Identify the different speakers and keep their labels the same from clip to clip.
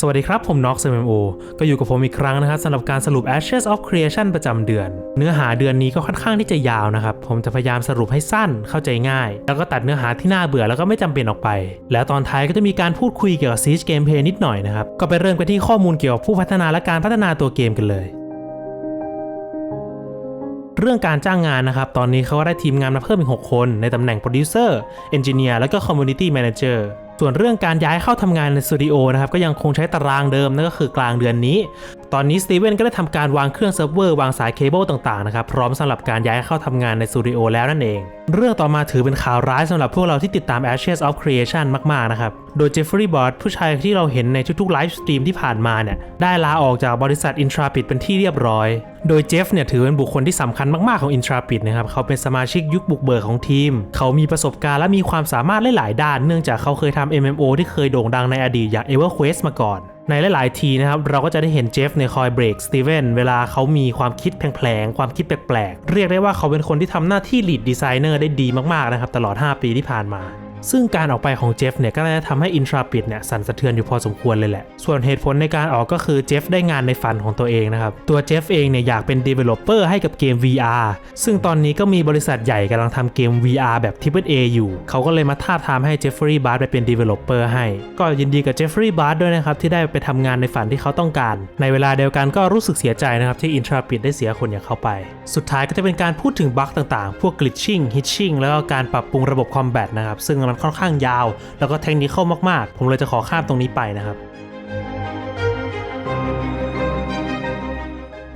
Speaker 1: สวัสดีครับ ผมน็อก MMO ก็อยู่กับผมอีกครั้งนะครับสำหรับการสรุป Ashes of Creation ประจำเดือน เนื้อหาเดือนนี้ก็ค่อนข้างที่จะยาวนะครับ ผมจะพยายามสรุปให้สั้นเข้าใจง่าย แล้วก็ตัดเนื้อหาที่น่าเบื่อแล้วก็ไม่จำเป็นออกไป แล้วตอนท้ายก็จะมีการพูดคุยเกี่ยวกับ Siege Gameplay นิดหน่อยนะครับ ก็ไปเริ่มกันที่ข้อมูลเกี่ยวกับผู้พัฒนาและการพัฒนาตัวเกมกันเลยเรื่องการจ้างงานนะครับ ตอนนี้เขาก็ได้ทีมงานมาเพิ่มอีก 6 คน ในตำแหน่งโปรดิวเซอร์เอนจิเนียร์แล้วก็คอมมูนิตี้แมเนเจอร์ ส่วนเรื่องการย้ายเข้าทำงานในสตูดิโอนะครับก็ยังคงใช้ตารางเดิมนั่นก็คือกลางเดือนนี้ ตอนนี้สตีเวนก็ได้ทำการวางเครื่องเซิร์ฟเวอร์วางสายเคเบิลต่างๆนะครับพร้อมสำหรับการย้ายเข้าทำงานในสตูดิโอแล้วนั่นเอง เรื่องต่อมาถือเป็นข่าวร้ายสำหรับพวกเราที่ติดตาม Ashes of Creation มากๆนะครับ โดยเจฟฟรีย์บอสผู้ชายที่เราเห็นในทุกๆไลฟ์สตรีมที่ผ่านมาเนี่ยได้ลาออกจากบริษัท Intrapid เป็นที่เรียบร้อย โดยเจฟเนี่ยถือเป็นบุคคลที่สำคัญมากๆของ Intrapid นะครับเขาเป็นสมาชิกยุคบุกเบิกของทีม เขามีประสบการณ์และมีความสามารถหลายๆด้าน เนื่องจากเขาเคยทำ MMO ที่เคยโด่งดังในอดีตอย่าง EverQuest มาก่อนในหลาย ๆ ทีนะครับ เราก็จะได้เห็นเจฟเนี่ยคอยเบรกสตีเวนเวลาเขามีความคิดแผลงๆความคิดแปลก ๆ เรียกได้ว่าเขาเป็นคนที่ทำหน้าที่ lead designer ได้ดีมาก ๆ นะครับ ตลอด 5 ปีที่ผ่านมา ซึ่งการออกไปของเจฟเนี่ยก็น่าจะทำให้อินทราปิดเนี่ยสั่นสะเทือนอยู่พอสมควรเลยแหละ ส่วนเหตุผลในการออกก็คือเจฟได้งานในฝันของตัวเองนะครับ ตัวเจฟเองเนี่ยอยากเป็น developer ให้กับเกม VR ซึ่งตอนนี้ก็มีบริษัทใหญ่กำลังทำเกม VR แบบ Triple A อยู่ เขาก็เลยมาท้าทามให้เจฟฟรีย์บาร์ไปเป็น developer ให้ ก็ยินดีกับเจฟฟรีย์บาร์ด้วยนะครับที่ได้ไปทำงานในฝันที่เขาต้องการ ในเวลาเดียวกันก็รู้สึกเสียใจนะครับที่อินทราปิดได้เสียคนอย่างเขาไป สุดท้ายก็จะเป็นการพูดถึงบั๊กต่างๆ พวก glitching hitching แล้วก็การปรับปรุงระบบ combat นะครับซึ่งมันค่อนข้างยาว แล้วก็เทคนิคเข้ามาก ๆ ผมเลยจะขอข้ามตรงนี้ไปนะครับ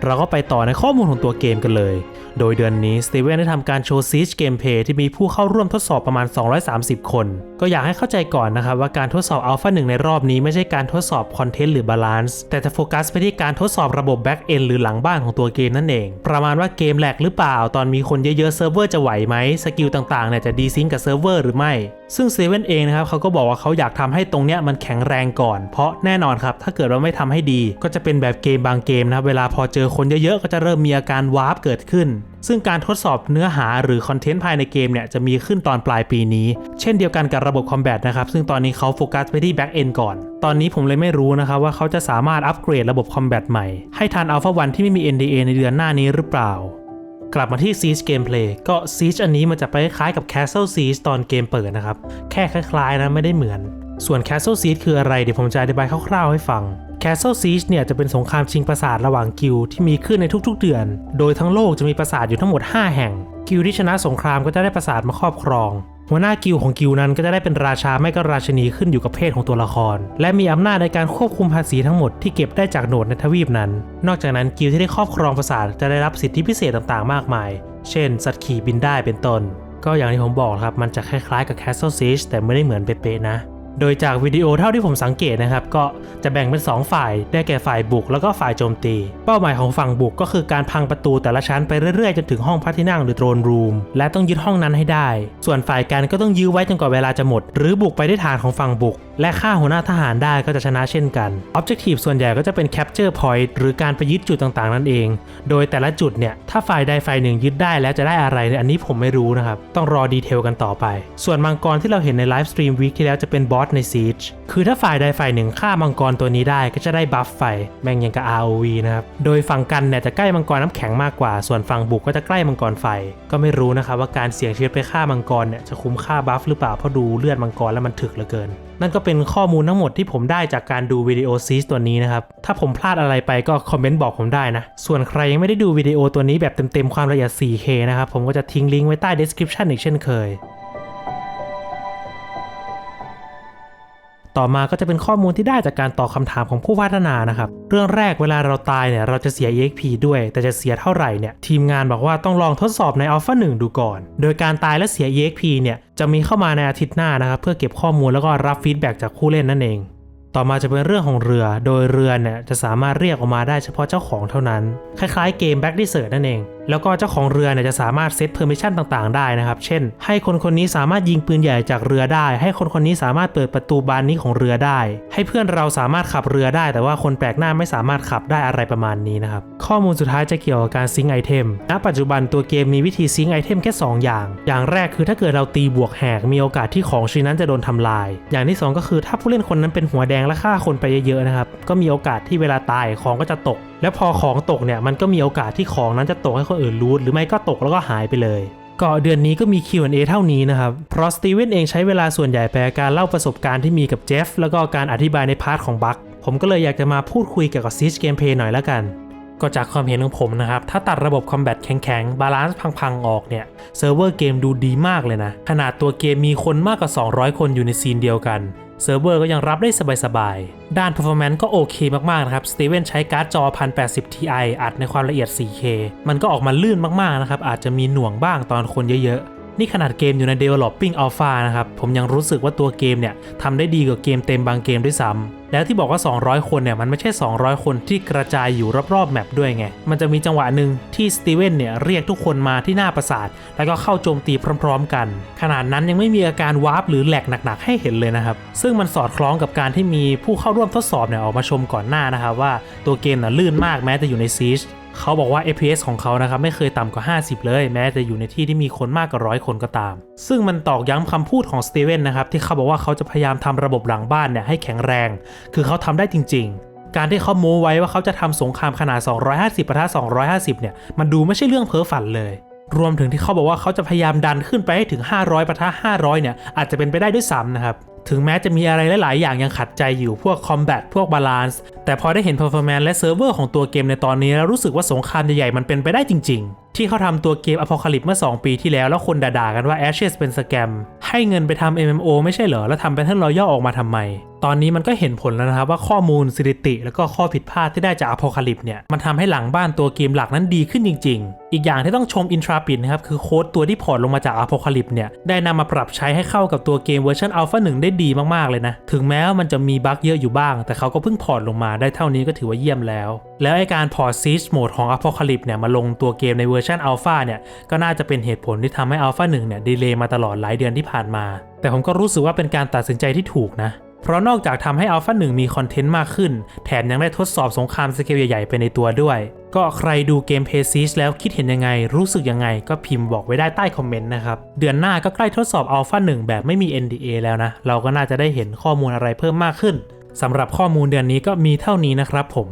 Speaker 1: เราก็ไปต่อในข้อมูลของตัวเกมกันเลย โดยเดือนนี้สตีเวนได้ทำการโชว์ซีชเกมเพย์ที่มีผู้เข้าร่วมทดสอบประมาณ 230 คน ก็อยากให้เข้าใจก่อนนะครับว่าการทดสอบอัลฟา1ในรอบนี้ไม่ใช่การทดสอบคอนเทนต์หรือบาลานซ์แต่จะโฟกัสไปที่การทดสอบระบบแบ็กเอนหรือหลังบ้านของตัวเกมนั่นเอง ประมาณว่าเกมแหลกหรือเปล่า ตอนมีคนเยอะๆเซิร์ฟเวอร์จะไหวไหมสกิลต่างๆเนี่ยจะดีซิงกับเซิร์ฟเวอร์หรือไม่ ซึ่งเซเว่นเองนะครับเขาก็บอกว่าเขาอยากทำให้ตรงเนี้ยมันแข็งแรงก่อน เพราะแน่นอนครับ ถ้าเกิดว่าไม่ทำให้ดี ก็จะเป็นแบบเกมบางเกมนะครับ เวลาพอเจอคนเยอะๆ ก็จะเริ่มมีอาการวาร์ปเกิดขึ้น ซึ่งการทดสอบเนื้อหาหรือคอนเทนต์ภายในเกมเนี่ยจะมีขึ้นตอนปลายปีนี้ เช่นเดียวกันกับระบบคอมแบทนะครับ ซึ่งตอนนี้เขาโฟกัสไปที่แบ็กเอนก่อน ตอนนี้ผมเลยไม่รู้นะครับว่าเขาจะสามารถอัปเกรดระบบคอมแบทใหม่ให้ทันอัลฟาวันที่ไม่มี NDA ในเดือนหน้านี้หรือเปล่า กลับมาที่ Siege Gameplay ก็ Siege อันนี้มันจะไปคล้ายกับ Castle Siege ตอนเกมเปิดนะครับ แค่คล้ายๆนะไม่ได้เหมือน ส่วน Castle Siege คืออะไรเดี๋ยวผมจะอธิบายคร่าวๆให้ฟัง Castle Siege เนี่ยจะเป็นสงครามชิงปราสาทระหว่างกิลที่มีขึ้นในทุกๆเดือน โดยทั้งโลกจะมีปราสาทอยู่ทั้งหมด 5 แห่ง กิลที่ชนะสงครามก็จะได้ปราสาทมาครอบครอง หัวหน้ากิลของกิลนั้นก็จะได้เป็นราชาไม่ก็ราชินีขึ้นอยู่กับเพศของตัวละคร และมีอำนาจในการควบคุมภาษีทั้งหมดที่เก็บได้จากโหนดในทวีปนั้น นอกจากนั้นกิลที่ได้ครอบครองปราสาทจะได้รับสิทธิพิเศษต่างๆ มากมาย เช่น สัตว์ขี่บินได้เป็นต้น ก็อย่างที่ผมบอกครับมันจะคล้ายๆกับ Castle Siege แต่ไม่ได้เหมือนเป๊ะๆนะ โดยจากวิดีโอเท่าที่ผมสังเกตนะครับ ก็จะแบ่งเป็น 2 ฝ่าย ได้แก่ฝ่ายบุกแล้วก็ฝ่ายโจมตี เป้าหมายของฝั่งบุกก็คือการพังประตูแต่ละชั้นไปเรื่อยๆ จนถึงห้องพักที่นั่งหรือโทรนรูม และต้องยึดห้องนั้นให้ได้ ส่วนฝ่ายกันก็ต้องยื้อไว้จนกว่าเวลาจะหมด หรือบุกไปได้ฐานของฝั่งบุก และฆ่าหัวหน้าทหารได้ก็จะชนะเช่นกัน Objective ส่วนใหญ่ก็จะเป็น Capture Point หรือการไปยึดจุดต่างๆ นั่นเอง โดยแต่ละจุดเนี่ย ถ้าฝ่ายใดฝ่ายหนึ่งยึดได้แล้วจะได้อะไรเนี่ยอันนี้ผมไม่รู้นะครับ ต้องรอดีเทลกันต่อไป ส่วนมังกรที่เราเห็นในไลฟ์สตรีมวีคที่แล้วจะเป็นบอสใน Siege คือถ้าฝ่ายใดฝ่ายหนึ่งฆ่ามังกรตัวนี้ได้ก็จะได้บัฟไฟแม่งยังกับ ROV นะครับ โดยฝั่งกันเนี่ยจะใกล้มังกรน้ำแข็งมากกว่า ส่วนฝั่งบุกก็จะใกล้มังกรไฟ ก็ไม่รู้นะครับว่าการเสี่ยงชีวิตไปฆ่ามังกรเนี่ยจะคุ้มค่าบัฟหรือเปล่าเพราะดูเลือดมังกรแล้วมันถึกเหลือเกิน นั่นก็เป็น็นข้อมูลทั้งหมดที่ผมได้จากการดูวิดีโอซีสตัวนี้นะครับ ถ้าผมพลาดอะไรไปก็คอมเมนต์บอกผมได้นะ ส่วนใครยังไม่ได้ดูวิดีโอตัวนี้แบบเต็มๆความละเอียด 4K นะครับ ผมก็จะทิ้งลิงก์ไว้ใต้ description อีกเช่นเคย ต่อมาก็จะเป็นข้อมูลที่ได้จากการตอบคำถามของผู้พัฒนานะครับ เรื่องแรกเวลาเราตายเนี่ยเราจะเสีย EXP ด้วย แต่จะเสียเท่าไหร่เนี่ยทีมงานบอกว่าต้องลองทดสอบใน Alpha 1ดูก่อน โดยการตายและเสีย EXP เนี่ยจะมีเข้ามาในอาทิตย์หน้านะครับเพื่อเก็บข้อมูลแล้วก็รับฟีดแบ็กจากผู้เล่นนั่นเองต่อมาจะเป็นเรื่องของเรือ โดยเรือเนี่ยจะสามารถเรียกออกมาได้เฉพาะเจ้าของเท่านั้น คล้ายๆเกม Back Desert นั่นเองแล้วก็เจ้าของเรือเนี่ยจะสามารถเซตเพอร์มิชันต่างๆ ได้นะครับ เช่น ให้คนคนนี้สามารถยิงปืนใหญ่จากเรือได้ ให้คนคนนี้สามารถเปิดประตูบานนี้ของเรือได้ ให้เพื่อนเราสามารถขับเรือได้ แต่ว่าคนแปลกหน้าไม่สามารถขับได้อะไรประมาณนี้นะครับ ข้อมูลสุดท้ายจะเกี่ยวกับการซิงไอเทม ณ ปัจจุบันตัวเกมมีวิธีซิงไอเทมแค่ 2 อย่าง อย่างแรกคือถ้าเกิดเราตีบวกแหกมีโอกาสที่ของชิ้นนั้นจะโดนทำลาย อย่างที่สองก็คือถ้าผู้เล่นคนนั้นเป็นหัวแดงและฆ่าคนไปเยอะๆนะครับ ก็มีโอกาสที่เวลาตายของก็จะตก และพอของตกเนี่ยมันก็มีโอกาสที่ของนั้นจะตกให้คนอื่นรู้หรือไม่ก็ตกแล้วก็หายไปเลยก็เดือนนี้ก็มี Q&A เท่านี้นะครับ เพราะสตีเวนเองใช้เวลาส่วนใหญ่ไปกับการเล่าประสบการณ์ที่มีกับเจฟแล้วก็การอธิบายในพาร์ทของบัคผมก็เลยอยากจะมาพูดคุยเกี่ยวกับซีชเกมเพย์หน่อยละกัน ก็จากความเห็นของผมนะครับ ถ้าตัดระบบคอมแบทแข็งๆ บาลานซ์พังๆ ออกเนี่ย เซิร์ฟเวอร์เกมดูดีมากเลยนะ ขนาดตัวเกมมีคนมากกว่า 200 คนอยู่ในซีนเดียวกัน เซิร์ฟเวอร์ก็ยังรับได้สบายๆ ด้าน performance ก็โอเคมากๆนะครับสตีเวนใช้การ์ดจอ 1080 Ti อัดในความละเอียด 4K มันก็ออกมาลื่นมากๆนะครับ อาจจะมีหน่วงบ้างตอนคนเยอะๆ นี่ขนาดเกมอยู่ใน developing alpha นะครับ ผมยังรู้สึกว่าตัวเกมเนี่ยทำได้ดีกว่าเกมเต็มบางเกมด้วยซ้ำ แล้วที่บอกว่า 200 คนเนี่ยมันไม่ใช่ 200 คนที่กระจายอยู่รอบๆแมปด้วยไง มันจะมีจังหวะหนึ่งที่สตีเวนเนี่ยเรียกทุกคนมาที่หน้าปราสาท แล้วก็เข้าโจมตีพร้อมๆกัน ขนาดนั้นยังไม่มีอาการวาร์ปหรือแหลกหนักๆ ให้เห็นเลยนะครับ ซึ่งมันสอดคล้องกับการที่มีผู้เข้าร่วมทดสอบเนี่ยออกมาชมก่อนหน้านะครับว่าตัวเกมน่ะลื่นมากแม้จะอยู่ในซีชเขาบอกว่า FPS ของเขานะครับไม่เคยต่ำกว่า 50 เลย แม้จะอยู่ในที่ที่มีคนมากกว่าร้อยคนก็ตาม ซึ่งมันตอกย้ำคำพูดของสตีเวนนะครับที่เขาบอกว่าเขาจะพยายามทำระบบหลังบ้านเนี่ยให้แข็งแรงคือเขาทำได้จริง ๆ การที่เขาโม้ไว้ว่าเขาจะทำสงครามขนาด 250ประทะ250 เนี่ย มันดูไม่ใช่เรื่องเพ้อฝันเลย รวมถึงที่เขาบอกว่าเขาจะพยายามดันขึ้นไปให้ถึง 500ประทะ500 เนี่ย อาจจะเป็นไปได้ด้วยซ้ำนะครับ ถึงแม้จะมีอะไรหลาย ๆ อย่างยังขัดใจอยู่พวก Combat พวก Balance แต่พอได้เห็น Performance และเซิร์ฟเวอร์ของตัวเกมในตอนนี้แล้วรู้สึกว่าสงครามใหญ่ๆมันเป็นไปได้จริง ๆ ที่เขาทำตัวเกม Apocalypse เมื่อ 2 ปีที่แล้ว แล้วคนด่าๆกันว่า Ashes เป็นสแกม ให้เงินไปทำ MMO ไม่ใช่เหรอ แล้วทำ Battle Royale ออกมาทำไม ตอนนี้มันก็เห็นผลแล้วนะครับว่าข้อมูลสถิติ แล้วก็ข้อผิดพลาดที่ได้จาก Apocalypse เนี่ย มันทำให้หลังบ้านตัวเกมหลักนั้นดีขึ้นจริง ๆ อีกอย่างที่ต้องชม Intrepid นะครับ คือโค้ดตัวที่พอร์ตลงมาจาก Apocalypse เนี่ย ได้นำมาปรับใช้ให้เข้ากับตัวเกมเวอร์ชัน Alpha 1 ได้ดีมากๆเลยนะ ถึงแม้ว่ามันจะมีบั๊กเยอะอยู่บ้าง แต่เขาก็เพิ่งพอร์ตลงมาได้เท่านี้ก็ถือว่าเยี่ยมแล้ว แล้วไอการพอร์ต Siege Mode ของ Apocalypse เนี่ยมาลงตัวเกมในเวอร์ชัน Alpha เนี่ยก็น่าจะเป็นเหตุผลที่ทำให้ Alpha 1เนี่ยดีเลย์มาตลอดหลายเดือนที่ผ่านมา แต่ผมก็รู้สึกว่าเป็นการตัดสินใจที่ถูกนะ เพราะนอกจากทำให้ Alpha 1มีคอนเทนต์มากขึ้น แถมยังได้ทดสอบสงครามสเกลใหญ่ๆไปในตัวด้วย ก็ใครดูเกม p a c e แล้วคิดเห็นยังไง รู้สึกยังไง ก็พิมพ์บอกไว้ได้ใต้คอมเมนต์นะครับ เดือนหน้าก็ใกล้ทดสอบ Alpha 1 แบบไม่มี NDA แล้วนะ เราก็น่าจะได้เห็นข้อมูลอะไรเพิ่มมากขึ้น สำหรับข้อมูลเดือนนี้ก็มีเท่านี้นะครับผม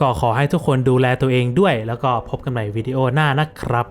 Speaker 1: ก็ขอให้ทุกคนดูแลตัวเองด้วย แล้วก็พบกันใหม่วิดีโอหน้านะครับ